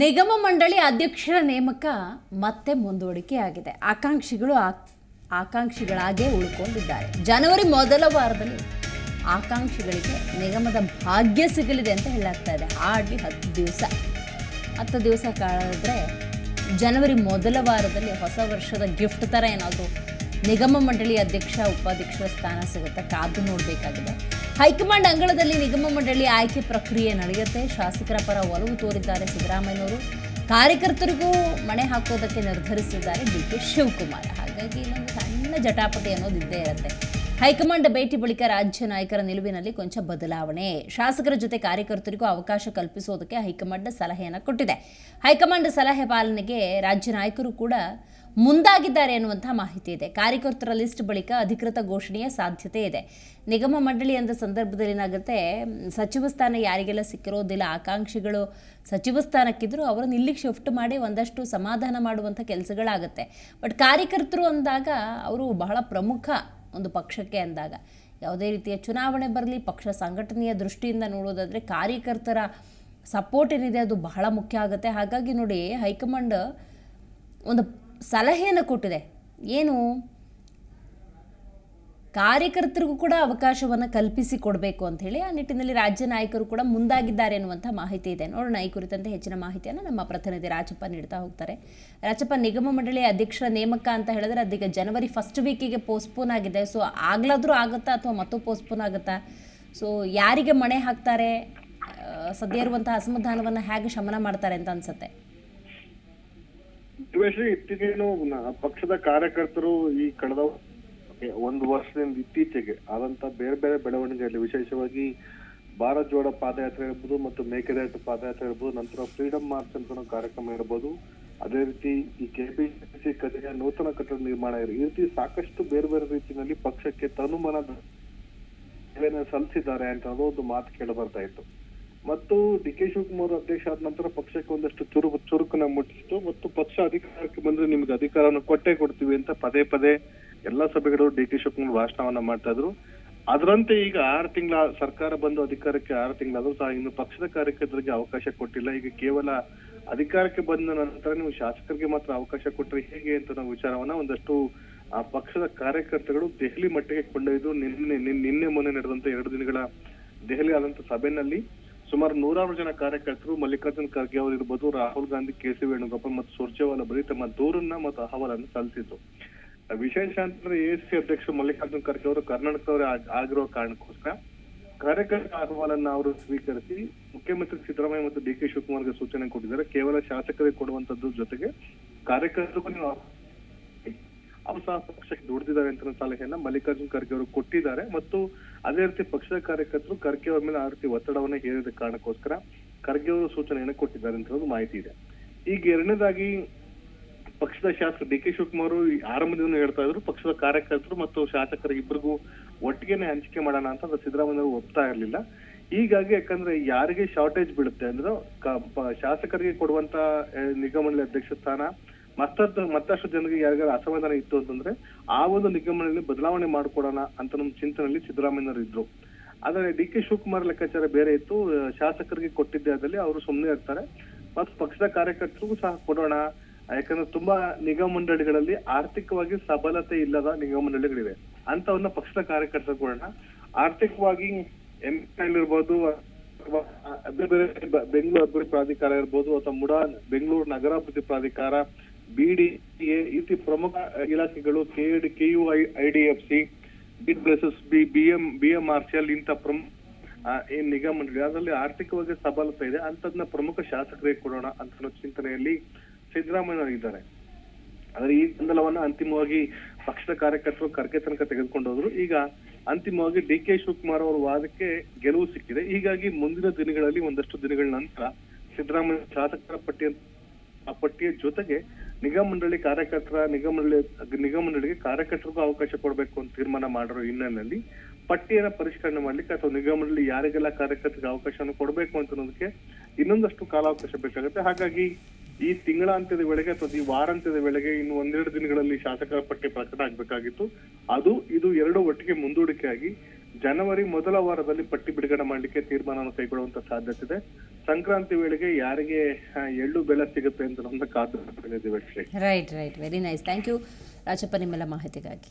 ನಿಗಮ ಮಂಡಳಿ ಅಧ್ಯಕ್ಷರ ನೇಮಕ ಮತ್ತೆ ಮುಂದೂಡಿಕೆಯಾಗಿದೆ. ಆಕಾಂಕ್ಷಿಗಳು ಆಕಾಂಕ್ಷಿಗಳಾಗೇ ಉಳ್ಕೊಂಡಿದ್ದಾರೆ. ಜನವರಿ ಮೊದಲ ವಾರದಲ್ಲಿ ಆಕಾಂಕ್ಷಿಗಳಿಗೆ ನಿಗಮದ ಭಾಗ್ಯ ಸಿಗಲಿದೆ ಅಂತ ಹೇಳಾಗ್ತಾ ಇದೆ. ಹಾರ್ಡ್ಲಿ ಹತ್ತು ದಿವಸ. ಹತ್ತು ದಿವಸ ಕಳೆದ್ರೆ ಜನವರಿ ಮೊದಲ ವಾರದಲ್ಲಿ ಹೊಸ ವರ್ಷದ ಗಿಫ್ಟ್ ಥರ ಏನಾದರೂ ನಿಗಮ ಮಂಡಳಿ ಅಧ್ಯಕ್ಷ, ಉಪಾಧ್ಯಕ್ಷರ ಸ್ಥಾನ ಸಿಗುತ್ತೆ. ಕಾದು ನೋಡಬೇಕಾಗಿದೆ. ಹೈಕಮಾಂಡ್ ಅಂಗಳದಲ್ಲಿ ನಿಗಮ ಮಂಡಳಿ ಆಯ್ಕೆ ಪ್ರಕ್ರಿಯೆ ನಡೆಯುತ್ತೆ. ಶಾಸಕರ ಪರ ಒಲವು ತೋರಿದ್ದಾರೆ ಸಿದ್ದರಾಮಯ್ಯನವರು. ಕಾರ್ಯಕರ್ತರಿಗೂ ಮಣೆ ಹಾಕೋದಕ್ಕೆ ನಿರ್ಧರಿಸಿದ್ದಾರೆ ಡಿ ಕೆ ಶಿವಕುಮಾರ್. ಹಾಗಾಗಿ ಇಲ್ಲೊಂದು ಸಣ್ಣ ಜಟಾಪಟಿ ಅನ್ನೋದು ಇದ್ದೇ ಇರುತ್ತೆ. ಹೈಕಮಾಂಡ್ ಭೇಟಿ ಬಳಿಕ ರಾಜ್ಯ ನಾಯಕರ ನಿಲುವಿನಲ್ಲಿ ಕೊಂಚ ಬದಲಾವಣೆ. ಶಾಸಕರ ಜೊತೆ ಕಾರ್ಯಕರ್ತರಿಗೂ ಅವಕಾಶ ಕಲ್ಪಿಸೋದಕ್ಕೆ ಹೈಕಮಾಂಡ್ ಸಲಹೆಯನ್ನು ಕೊಟ್ಟಿದೆ. ಹೈಕಮಾಂಡ್ ಸಲಹೆ ಪಾಲನೆಗೆ ರಾಜ್ಯ ನಾಯಕರು ಕೂಡ ಮುಂದಾಗಿದ್ದಾರೆ ಎನ್ನುವಂಥ ಮಾಹಿತಿ ಇದೆ. ಕಾರ್ಯಕರ್ತರ ಲಿಸ್ಟ್ ಬಳಿಕ ಅಧಿಕೃತ ಘೋಷಣೆಯ ಸಾಧ್ಯತೆ ಇದೆ. ನಿಗಮ ಮಂಡಳಿ ಅಂದ ಸಂದರ್ಭದಲ್ಲಿ ಏನಾಗುತ್ತೆ, ಸಚಿವ ಸ್ಥಾನ ಯಾರಿಗೆಲ್ಲ ಸಿಕ್ಕಿರೋದಿಲ್ಲ ಆಕಾಂಕ್ಷಿಗಳು ಸಚಿವ ಸ್ಥಾನಕ್ಕಿದ್ರು ಅವರನ್ನು ಇಲ್ಲಿಗೆ ಶಿಫ್ಟ್ ಮಾಡಿ ಒಂದಷ್ಟು ಸಮಾಧಾನ ಮಾಡುವಂಥ ಕೆಲಸಗಳಾಗುತ್ತೆ. ಬಟ್ ಕಾರ್ಯಕರ್ತರು ಅಂದಾಗ ಅವರು ಬಹಳ ಪ್ರಮುಖ ಒಂದು ಪಕ್ಷಕ್ಕೆ ಅಂದಾಗ. ಯಾವುದೇ ರೀತಿಯ ಚುನಾವಣೆ ಬರಲಿ, ಪಕ್ಷ ಸಂಘಟನೆಯ ದೃಷ್ಟಿಯಿಂದ ನೋಡೋದಾದರೆ ಕಾರ್ಯಕರ್ತರ ಸಪೋರ್ಟ್ ಏನಿದೆ ಅದು ಬಹಳ ಮುಖ್ಯ ಆಗುತ್ತೆ. ಹಾಗಾಗಿ ನೋಡಿ, ಹೈಕಮಾಂಡ್ ಒಂದು ಸಲಹೆಯನ್ನು ಕೊಟ್ಟಿದೆ. ಏನು? ಕಾರ್ಯಕರ್ತರಿಗೂ ಕೂಡ ಅವಕಾಶವನ್ನು ಕಲ್ಪಿಸಿ ಕೊಡಬೇಕು ಅಂತ ಹೇಳಿ ಆ ನಿಟ್ಟಿನಲ್ಲಿ ರಾಜ್ಯ ನಾಯಕರು ಕೂಡ ಮುಂದಾಗಿದ್ದಾರೆ ಅನ್ನುವಂಥ ಮಾಹಿತಿ ಇದೆ. ನೋಡೋಣ ಈ ಕುರಿತಂತೆ ಹೆಚ್ಚಿನ ಮಾಹಿತಿಯನ್ನು ನಮ್ಮ ಪ್ರತಿನಿಧಿ ರಾಜಪ್ಪ ನೀಡ್ತಾ ಹೋಗ್ತಾರೆ. ರಾಜಪ್ಪ, ನಿಗಮ ಮಂಡಳಿ ಅಧ್ಯಕ್ಷರ ನೇಮಕ ಅಂತ ಹೇಳಿದ್ರೆ ಅದೀಗ ಜನವರಿ ಫಸ್ಟ್ ವೀಕಿಗೆ ಪೋಸ್ಟ್ಪೋನ್ ಆಗಿದೆ. ಸೊ ಆಗ್ಲಾದರೂ ಆಗುತ್ತಾ ಅಥವಾ ಮತ್ತೂ ಪೋಸ್ಟ್ಪೋನ್ ಆಗುತ್ತಾ? ಸೊ ಯಾರಿಗೆ ಮಣೆ ಹಾಕ್ತಾರೆ? ಸದ್ಯ ಇರುವಂತಹ ಅಸಮಾಧಾನವನ್ನು ಹೇಗೆ ಶಮನ ಮಾಡ್ತಾರೆ ಅಂತ ಅನ್ಸುತ್ತೆ? ದಿವೇಶ್ವರಿ ಇತ್ತೀಚೆಗೇನು ಪಕ್ಷದ ಕಾರ್ಯಕರ್ತರು ಈ ಕಳೆದ ಒಂದು ವರ್ಷದಿಂದ ಇತ್ತೀಚೆಗೆ ಆದಂತ ಬೇರೆ ಬೇರೆ ಬೆಳವಣಿಗೆಯಲ್ಲಿ ವಿಶೇಷವಾಗಿ ಭಾರತ್ ಜೋಡ ಪಾದಯಾತ್ರೆ ಇರ್ಬೋದು ಮತ್ತು ಮೇಕೆದಾಟು ಪಾದಯಾತ್ರೆ ಇರ್ಬೋದು, ನಂತರ ಫ್ರೀಡಂ ಮಾರ್ಚ್ ಅಂತ ಕಾರ್ಯಕ್ರಮ ಇರ್ಬೋದು. ಅದೇ ರೀತಿ ಈ ಕೆಪಿಸಿಸಿ ಕಚೇರಿಯ ನೂತನ ಕಟ್ಟಡ ನಿರ್ಮಾಣ ಈ ರೀತಿ ಸಾಕಷ್ಟು ಬೇರೆ ಬೇರೆ ರೀತಿಯಲ್ಲಿ ಪಕ್ಷಕ್ಕೆ ತನುಮನ ಸಲ್ಲಿಸಿದ್ದಾರೆ ಅಂತ ಒಂದು ಮಾತು ಕೇಳಿ ಬರ್ತಾ ಇತ್ತು. ಮತ್ತು ಡಿ ಕೆ ಶಿವಕುಮಾರ್ ಅಧ್ಯಕ್ಷ ಆದ ನಂತರ ಪಕ್ಷಕ್ಕೆ ಒಂದಷ್ಟು ಚುರುಕು, ಚುರುಕನ್ನ ಮುಟ್ಟಿಸಿತು. ಮತ್ತು ಪಕ್ಷ ಅಧಿಕಾರಕ್ಕೆ ಬಂದ್ರೆ ನಿಮ್ಗೆ ಅಧಿಕಾರವನ್ನು ಕೊಟ್ಟೆ ಕೊಡ್ತೀವಿ ಅಂತ ಪದೇ ಪದೇ ಎಲ್ಲಾ ಸಭೆಗಳು ಡಿ ಕೆ ಶಿವಕುಮಾರ್ ಭಾಷಣವನ್ನ ಮಾಡ್ತಾ ಇದ್ರು. ಅದರಂತೆ ಈಗ ಆರು ತಿಂಗಳ ಸರ್ಕಾರ ಬಂದು ಅಧಿಕಾರಕ್ಕೆ ಆರು ತಿಂಗಳಾದ್ರೂ ಸಹ ಇನ್ನು ಪಕ್ಷದ ಕಾರ್ಯಕರ್ತರಿಗೆ ಅವಕಾಶ ಕೊಟ್ಟಿಲ್ಲ. ಈಗ ಕೇವಲ ಅಧಿಕಾರಕ್ಕೆ ಬಂದ ನಂತರ ನೀವು ಶಾಸಕರಿಗೆ ಮಾತ್ರ ಅವಕಾಶ ಕೊಟ್ಟರೆ ಹೇಗೆ ಅಂತ ನಾವು ವಿಚಾರವನ್ನ ಒಂದಷ್ಟು ಆ ಪಕ್ಷದ ಕಾರ್ಯಕರ್ತರುಗಳು ದೆಹಲಿ ಮಟ್ಟಿಗೆ ಕೊಂಡೊಯ್ದು ನಿನ್ನೆ ನಿನ್- ನಿನ್ನೆ ಮೊನ್ನೆ ನಡೆದಂತ ಎರಡು ದಿನಗಳ ದೆಹಲಿ ಆದಂತ ಸಭೆಯಲ್ಲಿ ಸುಮಾರು ನೂರಾರು ಜನ ಕಾರ್ಯಕರ್ತರು ಮಲ್ಲಿಕಾರ್ಜುನ್ ಖರ್ಗೆ ಅವರು ಇರ್ಬೋದು ರಾಹುಲ್ ಗಾಂಧಿ, ಕೆ ಸಿ ವೇಣುಗೋಪಾಲ್ ಮತ್ತು ಸುರ್ಜೇವಾಲಾ ಬರೀ ತಮ್ಮ ದೂರನ್ನ ಮತ್ತು ಅಹವಾಲನ್ನು ಸಲ್ಲಿಸಿದ್ರು ವಿಶೇಷ ಅಂತಂದ್ರೆ ಎಸಿ ಅಧ್ಯಕ್ಷ ಮಲ್ಲಿಕಾರ್ಜುನ್ ಖರ್ಗೆ ಅವರು ಕರ್ನಾಟಕದವರೇ ಆಗ್- ಆಗಿರೋ ಕಾರಣಕ್ಕೋಸ್ಕರ ಕಾರ್ಯಕರ್ತರ ಅಹವಾಲನ್ನ ಅವರು ಸ್ವೀಕರಿಸಿ ಮುಖ್ಯಮಂತ್ರಿ ಸಿದ್ದರಾಮಯ್ಯ ಮತ್ತು ಡಿ ಕೆ ಶಿವಕುಮಾರ್ಗೆ ಸೂಚನೆ ಕೊಟ್ಟಿದ್ದಾರೆ. ಕೇವಲ ಶಾಸಕರಿಗೆ ಕೊಡುವಂತದ್ದು ಜೊತೆಗೆ ಕಾರ್ಯಕರ್ತರಿಗೂ ನೀವು ಅವರು ಸಹ ಪಕ್ಷಕ್ಕೆ ದುಡಿದಿದ್ದಾರೆ ಅಂತ ಸಲಹೆಯನ್ನ ಮಲ್ಲಿಕಾರ್ಜುನ್ ಖರ್ಗೆ ಅವರು ಕೊಟ್ಟಿದ್ದಾರೆ. ಮತ್ತು ಅದೇ ರೀತಿ ಪಕ್ಷದ ಕಾರ್ಯಕರ್ತರು ಖರ್ಗೆ ಅವರ ಮೇಲೆ ಆ ರೀತಿ ಒತ್ತಡವನ್ನ ಹೇರಿದ ಕಾರಣಕ್ಕೋಸ್ಕರ ಖರ್ಗೆ ಅವರು ಸೂಚನೆಯನ್ನು ಕೊಟ್ಟಿದ್ದಾರೆ ಅಂತ ಒಂದು ಮಾಹಿತಿ ಇದೆ. ಈಗ ಎರಡನೇದಾಗಿ ಪಕ್ಷದ ಶಾಸಕ ಡಿ ಕೆ ಶಿವಕುಮಾರ್ ಆರಂಭದಿಂದ ಹೇಳ್ತಾ ಇದ್ರು, ಪಕ್ಷದ ಕಾರ್ಯಕರ್ತರು ಮತ್ತು ಶಾಸಕರ ಇಬ್ಬರಿಗೂ ಒಟ್ಟಿಗೆನೆ ಹಂಚಿಕೆ ಮಾಡೋಣ ಅಂತ ಸಿದ್ದರಾಮಯ್ಯ ಒಪ್ತಾ ಇರಲಿಲ್ಲ. ಹೀಗಾಗಿ ಯಾಕಂದ್ರೆ ಯಾರಿಗೆ ಶಾರ್ಟೇಜ್ ಬೀಳುತ್ತೆ ಅಂದ್ರೆ ಶಾಸಕರಿಗೆ ಕೊಡುವಂತ ನಿಗಮದ ಅಧ್ಯಕ್ಷ ಸ್ಥಾನ ಮತ್ತಷ್ಟು ಮತ್ತಷ್ಟು ಜನರಿಗೆ ಯಾರಿಗಾದ್ರೂ ಅಸಮಾಧಾನ ಇತ್ತು ಅಂತಂದ್ರೆ ಆ ಒಂದು ನಿಗಮನಲ್ಲಿ ಬದಲಾವಣೆ ಮಾಡ್ಕೊಡೋಣ ಅಂತ ನಮ್ಮ ಚಿಂತನೆಯಲ್ಲಿ ಸಿದ್ದರಾಮಯ್ಯನವರು ಇದ್ರು ಆದ್ರೆ ಡಿ ಕೆ ಶಿವಕುಮಾರ್ ಲೆಕ್ಕಾಚಾರ ಬೇರೆ ಇತ್ತು. ಶಾಸಕರಿಗೆ ಕೊಟ್ಟಿದ್ದೆ ಅದರಲ್ಲಿ ಅವರು ಸುಮ್ಮನೆ ಇರ್ತಾರೆ. ಮತ್ತು ಪಕ್ಷದ ಕಾರ್ಯಕರ್ತರಿಗೂ ಸಹ ಕೊಡೋಣ. ಯಾಕಂದ್ರೆ ತುಂಬಾ ನಿಗಮ ಮಂಡಳಿಗಳಲ್ಲಿ ಆರ್ಥಿಕವಾಗಿ ಸಬಲತೆ ಇಲ್ಲದ ನಿಗಮ ಮಂಡಳಿಗಳಿವೆ. ಅಂತವನ್ನ ಪಕ್ಷದ ಕಾರ್ಯಕರ್ತರು ಕೊಡೋಣ. ಆರ್ಥಿಕವಾಗಿ ಎಂ ಇರ್ಬೋದು ಬೆಂಗಳೂರು ಅಭಿವೃದ್ಧಿ ಪ್ರಾಧಿಕಾರ ಇರ್ಬೋದು ಅಥವಾ ಮುಡಾ ಬೆಂಗಳೂರು ನಗರಾಭಿವೃದ್ಧಿ ಪ್ರಾಧಿಕಾರ ಬಿಡಿ ಇತಿ ಪ್ರಮುಖ ಇಲಾಖೆಗಳು K D K U I I D F C bid places B B M B M R C L ಇಂಥ ಪ್ರಮುಖ ಏನ್ ನಿಗಮ ಮಂಡಳಿ. ಅದರಲ್ಲಿ ಆರ್ಥಿಕವಾಗಿ ಸಬಲತೆ ಇದೆ. ಅಂತದ್ನ ಪ್ರಮುಖ ಶಾಸಕರಿಗೆ ಕೊಡೋಣ ಅಂತ ಚಿಂತನೆಯಲ್ಲಿ ಸಿದ್ದರಾಮಯ್ಯ ಇದ್ದಾರೆ ಆದ್ರೆ ಈ ಗೊಂದಲವನ್ನ ಅಂತಿಮವಾಗಿ ಪಕ್ಷದ ಕಾರ್ಯಕರ್ತರು ಕರ್ಗೆ ತನಕ ತೆಗೆದುಕೊಂಡು ಹೋದ್ರು. ಈಗ ಅಂತಿಮವಾಗಿ ಡಿ ಕೆ ಶಿವಕುಮಾರ್ ಅವರ ವಾದಕ್ಕೆ ಗೆಲುವು ಸಿಕ್ಕಿದೆ. ಹೀಗಾಗಿ ಮುಂದಿನ ದಿನಗಳಲ್ಲಿ ಒಂದಷ್ಟು ದಿನಗಳ ನಂತರ ಸಿದ್ದರಾಮಯ್ಯ ಶಾಸಕರ ಪಟ್ಟಿಯ ಪಟ್ಟಿಯ ಜೊತೆಗೆ ನಿಗಮ ಮಂಡಳಿ ಕಾರ್ಯಕರ್ತರ ನಿಗಮ ಮಂಡಳಿ, ನಿಗಮ ಮಂಡಳಿಗೆ ಕಾರ್ಯಕರ್ತರಿಗೂ ಅವಕಾಶ ಕೊಡಬೇಕು ಅಂತ ತೀರ್ಮಾನ ಮಾಡಿರೋ ಹಿನ್ನೆಲೆಯಲ್ಲಿ ಪಟ್ಟಿಯನ್ನ ಪರಿಷ್ಕರಣೆ ಮಾಡ್ಲಿಕ್ಕೆ ಅಥವಾ ನಿಗಮ ಮಂಡಳಿ ಯಾರಿಗೆಲ್ಲ ಕಾರ್ಯಕರ್ತರಿಗೆ ಅವಕಾಶವನ್ನು ಕೊಡಬೇಕು ಅಂತ ಅನ್ನೋದಕ್ಕೆ ಇನ್ನೊಂದಷ್ಟು ಕಾಲಾವಕಾಶ ಬೇಕಾಗುತ್ತೆ. ಹಾಗಾಗಿ ಈ ತಿಂಗಳಾಂತ್ಯದ ವೇಳೆಗೆ ಅಥವಾ ಈ ವಾರಾಂತ್ಯದ ವೇಳೆಗೆ ಇನ್ನು ಒಂದೆರಡು ದಿನಗಳಲ್ಲಿ ಶಾಸಕರ ಪಟ್ಟಿ ಪ್ರಕಟ ಆಗ್ಬೇಕಾಗಿತ್ತು. ಅದು ಇದು ಎರಡು ಒಟ್ಟಿಗೆ ಮುಂದೂಡಿಕೆಯಾಗಿ ಜನವರಿ ಮೊದಲ ವಾರದಲ್ಲಿ ಪಟ್ಟಿ ಬಿಡುಗಡೆ ಮಾಡಲಿಕ್ಕೆ ತೀರ್ಮಾನವನ್ನು ಕೈಗೊಳ್ಳುವಂತ ಸಾಧ್ಯತೆ ಇದೆ. ಸಂಕ್ರಾಂತಿ ವೇಳೆಗೆ ಯಾರಿಗೆ ಎಳ್ಳು ಬೆಲೆ ಸಿಗುತ್ತೆ ಅಂತ ನಮ್ದು ಕಾದು right right very nice thank you Rajappa, ನಿಮ್ಮೆಲ್ಲ ಮಾಹಿತಿಗಾಗಿ.